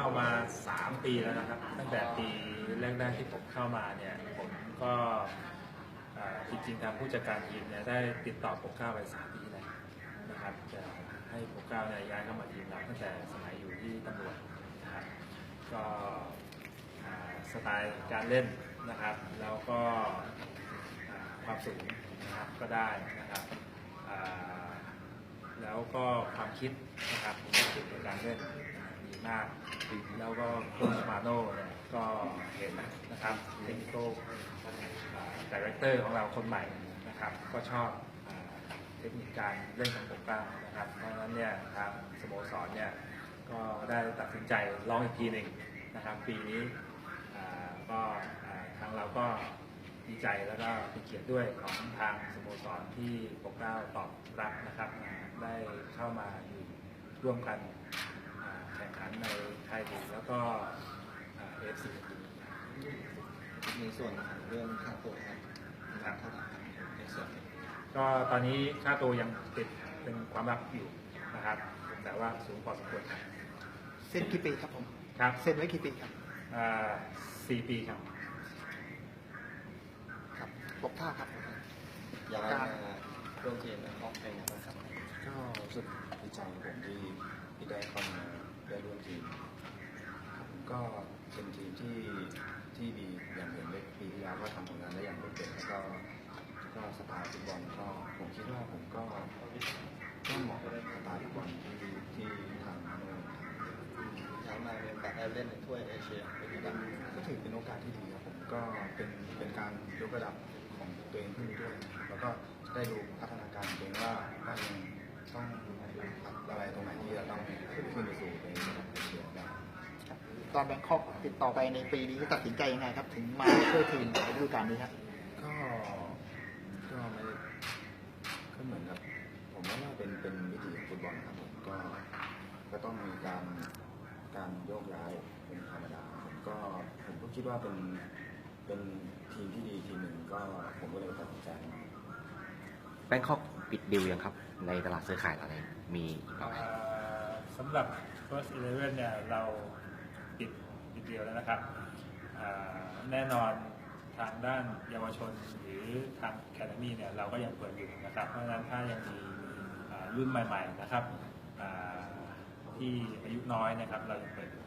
9มา 3 ปีแล้วนะครับ ตั้งแต่ปีแรกๆที่ผมเข้ามาเนี่ยผมก็จริงๆทางผู้จัดการทีมเนี่ยได้ติดต่อปกเก้าไป3ปีแล้วนะครับจะให้ปกเก้าเนี่ยย้ายเข้ามาทีมเราตั้งแต่สมัยอยู่ที่ตำรวจนะครับก็สไตล์การเล่นนะครับ แล้วก็ความสูงนะครับก็ได้นะครับแล้วก็ความคิดนะครับความคิดในการเล่น ดีมากแล้วก็โค้ชมาโน่เนี่ยก็เห็นนะครับเทคนิคดีเรคเตอร์ของเราคนใหม่นะครับ ก็ชอบเทคนิคการเล่นของโปรแกรมนะครับ เพราะฉะนั้นเนี่ยทางสโมสรเนี่ยก็ได้ตัดสินใจลองอีกทีหนึ่งนะครับ ปีนี้ก็ทางเราก็ดีใจแล้วก็เป็นเกียรติด้วยของทางสโมสรที่ปกเกล้าตอบรับนะครับ ได้เข้ามาอยู่ร่วมกันอ่าแข่งขันใน ไทยลีกแล้วก็เอฟซีในส่วนของเรื่องค่าตัวครับครับเท่าไหร่ครับในส่วนนี้ก็ตอนนี้ค่าตัวยังติดเป็นความลับอยู่นะครับ แต่ว่าสูงพอสมควรครับเซ็นกี่ปีครับผมครับเซ็นไว้กี่ปีครับอ่าสี่ปีครับครับบอกท่าครับย้ายมาร่วมทีมแบงคอกเป็นยังไงบ้างครับก็รู้สึกดีใจครับผมที่ที่ได้เข้ามา ได้ร่วมทีมครับผมก็เป็นทีมที่ที่ดีอย่างเห็นได้ปีที่แล้วก็ทำผลงานได้อย่างโดดเด่นแล้วก็ก็สไตล์ฟุตบอลก็ผมคิดว่าผมก็ก็เหมาะกับสไตล์ฟุตบอลที่ที่ทางโน่นทำย้ายมาเป็นแบบเล่นในถ้วยเอเชียเป็นยังไงบ้างก็ถือเป็นโอกาสที่ดีครับผมก็เป็นเป็นการยกระดับของตัวเองขึ้นด้วย แล้วก็ได้ดูพัฒนาการตัวเองว่าว่ายังต้องปรับอะไรตรงไหนที่จะต้อง ตอนแบงคอกติดต่อไปในปีนี้ตัดสินใจยังไงครับ ถึงมาช่วยทีมในฤดูกาลนี้ครับก็ก็ไม่ได้ก็เหมือนกับผมว่าเป็นเป็นวิถีของฟุตบอลครับผมก็ก็ต้องมีการการโยกย้ายเป็นธรรมดาผมก็ผมก็คิดว่าเป็นเป็นทีมที่ดีทีมหนึ่งก็ผมก็เลยตัดสินใจมาแบงคอกปิดดิวยังครับ ในตลาดซื้อขายตอนนี้มีอีกไหมอ่าสำหรับ First Eleven เนี่ยเราปิดปิด เดียวแล้วนะครับแน่นอนทางด้านเยาวชนหรือทางแคนามีเนี่ยเราก็ยังเปิดอยู่นะครับ เพราะฉะนั้นถ้ายังมีรุ่นใหม่ ๆ นะครับที่อายุน้อยนะครับ เรายังเปิดอยู่